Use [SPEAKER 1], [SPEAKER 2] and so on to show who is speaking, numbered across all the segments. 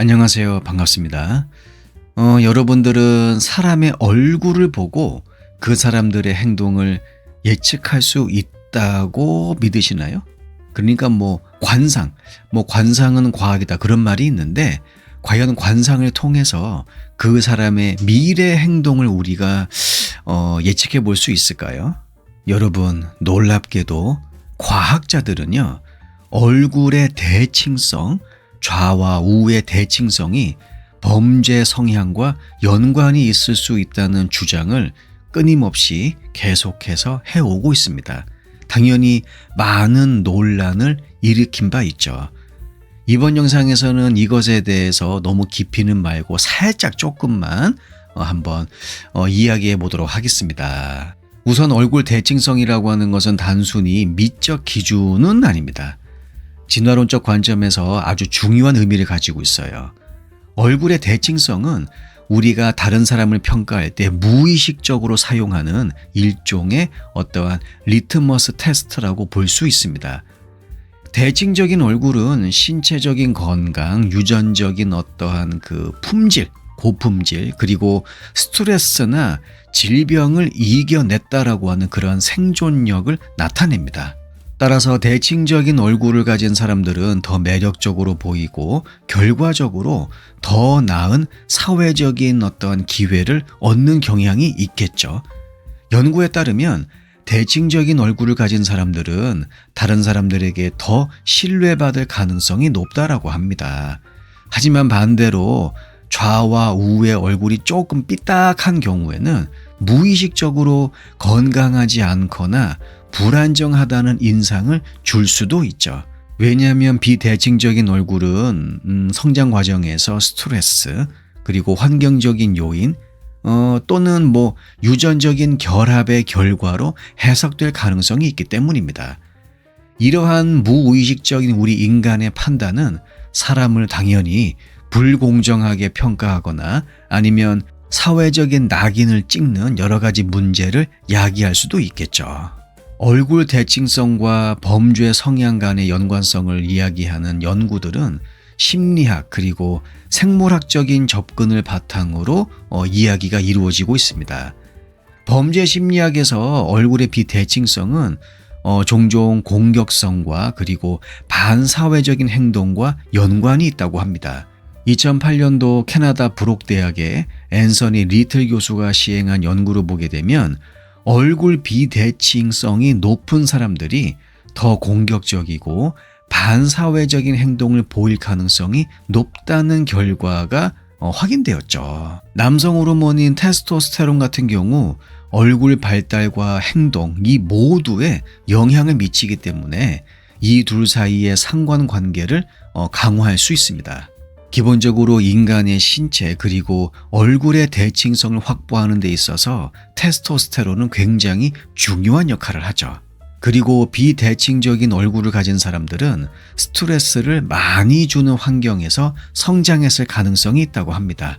[SPEAKER 1] 안녕하세요. 반갑습니다. 어, 여러분들은 사람의 얼굴을 보고 그 사람들의 행동을 예측할 수 있다고 믿으시나요? 그러니까 뭐 관상, 뭐 관상은 과학이다 그런 말이 있는데 과연 관상을 통해서 그 사람의 미래 행동을 우리가 어, 예측해 볼 수 있을까요? 여러분 놀랍게도 과학자들은요 얼굴의 대칭성, 좌와 우의 대칭성이 범죄 성향과 연관이 있을 수 있다는 주장을 끊임없이 계속해서 해오고 있습니다. 당연히 많은 논란을 일으킨 바 있죠. 이번 영상에서는 이것에 대해서 너무 깊이는 말고 살짝 조금만 어, 한번 어, 이야기해 보도록 하겠습니다. 우선 얼굴 대칭성이라고 하는 것은 단순히 미적 기준은 아닙니다. 진화론적 관점에서 아주 중요한 의미를 가지고 있어요. 얼굴의 대칭성은 우리가 다른 사람을 평가할 때 무의식적으로 사용하는 일종의 어떠한 리트머스 테스트라고 볼 수 있습니다. 대칭적인 얼굴은 신체적인 건강, 유전적인 어떠한 그 품질, 고품질, 그리고 스트레스나 질병을 이겨냈다라고 하는 그러한 생존력을 나타냅니다. 따라서 대칭적인 얼굴을 가진 사람들은 더 매력적으로 보이고 결과적으로 더 나은 사회적인 어떤 기회를 얻는 경향이 있겠죠. 연구에 따르면 대칭적인 얼굴을 가진 사람들은 다른 사람들에게 더 신뢰받을 가능성이 높다라고 합니다. 하지만 반대로 좌와 우의 얼굴이 조금 삐딱한 경우에는 무의식적으로 건강하지 않거나 불안정하다는 인상을 줄 수도 있죠. 왜냐하면 비대칭적인 얼굴은 음, 성장 과정에서 스트레스 그리고 환경적인 요인 어, 또는 뭐 유전적인 결합의 결과로 해석될 가능성이 있기 때문입니다. 이러한 무의식적인 우리 인간의 판단은 사람을 당연히 불공정하게 평가하거나 아니면 사회적인 낙인을 찍는 여러 가지 문제를 야기할 수도 있겠죠. 얼굴 대칭성과 범죄 성향 간의 연관성을 이야기하는 연구들은 심리학 그리고 생물학적인 접근을 바탕으로 어, 이야기가 이루어지고 있습니다. 범죄 심리학에서 얼굴의 비대칭성은 어, 종종 공격성과 그리고 반사회적인 행동과 연관이 있다고 합니다. 2008년도 캐나다 브록 대학의 앤서니 리틀 교수가 시행한 연구를 보게 되면 얼굴 비대칭성이 높은 사람들이 더 공격적이고 반사회적인 행동을 보일 가능성이 높다는 결과가 어, 확인되었죠. 남성 호르몬인 테스토스테론 같은 경우 얼굴 발달과 행동 이 모두에 영향을 미치기 때문에 이 둘 사이의 상관관계를 어, 강화할 수 있습니다. 기본적으로 인간의 신체 그리고 얼굴의 대칭성을 확보하는 데 있어서 테스토스테론은 굉장히 중요한 역할을 하죠. 그리고 비대칭적인 얼굴을 가진 사람들은 스트레스를 많이 주는 환경에서 성장했을 가능성이 있다고 합니다.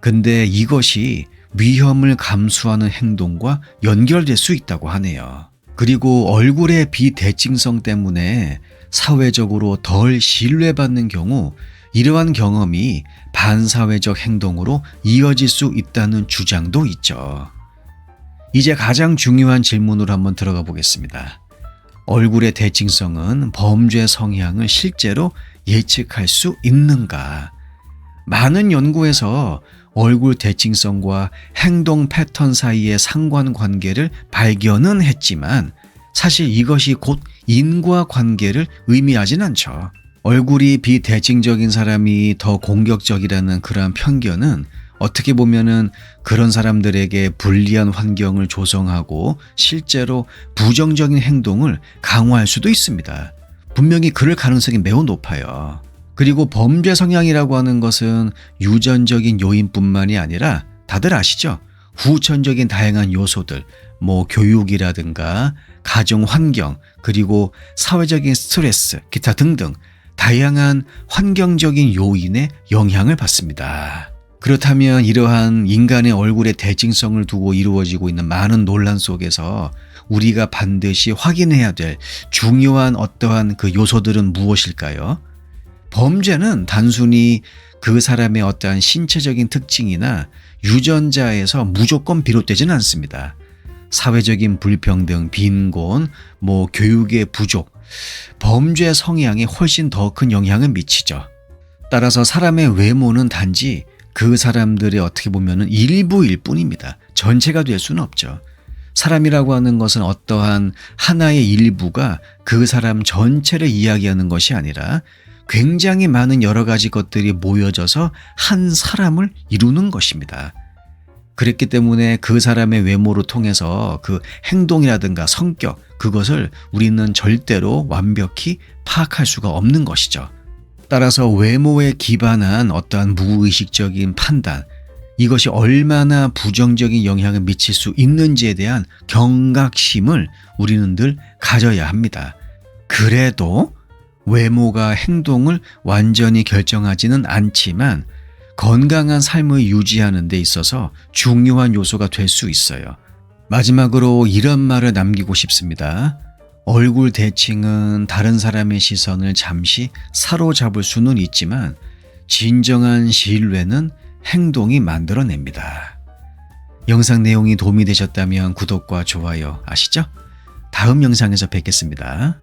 [SPEAKER 1] 근데 이것이 위험을 감수하는 행동과 연결될 수 있다고 하네요. 그리고 얼굴의 비대칭성 때문에 사회적으로 덜 신뢰받는 경우 이러한 경험이 반사회적 행동으로 이어질 수 있다는 주장도 있죠. 이제 가장 중요한 질문으로 한번 들어가 보겠습니다. 얼굴의 대칭성은 범죄 성향을 실제로 예측할 수 있는가? 많은 연구에서 얼굴 대칭성과 행동 패턴 사이의 상관관계를 발견은 했지만 사실 이것이 곧 인과 관계를 의미하진 않죠. 얼굴이 비대칭적인 사람이 더 공격적이라는 그러한 편견은 어떻게 보면은 그런 사람들에게 불리한 환경을 조성하고 실제로 부정적인 행동을 강화할 수도 있습니다. 분명히 그럴 가능성이 매우 높아요. 그리고 범죄 성향이라고 하는 것은 유전적인 요인뿐만이 아니라 다들 아시죠? 후천적인 다양한 요소들, 뭐 교육이라든가 가정 환경, 그리고 사회적인 스트레스, 기타 등등 다양한 환경적인 요인에 영향을 받습니다. 그렇다면 이러한 인간의 얼굴의 대칭성을 두고 이루어지고 있는 많은 논란 속에서 우리가 반드시 확인해야 될 중요한 어떠한 그 요소들은 무엇일까요? 범죄는 단순히 그 사람의 어떠한 신체적인 특징이나 유전자에서 무조건 비롯되지는 않습니다. 사회적인 불평등, 빈곤, 뭐 교육의 부족, 범죄 성향이 훨씬 더 큰 영향을 미치죠. 따라서 사람의 외모는 단지 그 사람들의 어떻게 보면 일부일 뿐입니다. 전체가 될 수는 없죠. 사람이라고 하는 것은 어떠한 하나의 일부가 그 사람 전체를 이야기하는 것이 아니라 굉장히 많은 여러 가지 것들이 모여져서 한 사람을 이루는 것입니다. 그랬기 때문에 그 사람의 외모를 통해서 그 행동이라든가 성격, 그것을 우리는 절대로 완벽히 파악할 수가 없는 것이죠. 따라서 외모에 기반한 어떠한 무의식적인 판단, 이것이 얼마나 부정적인 영향을 미칠 수 있는지에 대한 경각심을 우리는 늘 가져야 합니다. 그래도 외모가 행동을 완전히 결정하지는 않지만 건강한 삶을 유지하는 데 있어서 중요한 요소가 될 수 있어요. 마지막으로 이런 말을 남기고 싶습니다. 얼굴 대칭은 다른 사람의 시선을 잠시 사로잡을 수는 있지만 진정한 신뢰는 행동이 만들어냅니다. 영상 내용이 도움이 되셨다면 구독과 좋아요 아시죠? 다음 영상에서 뵙겠습니다.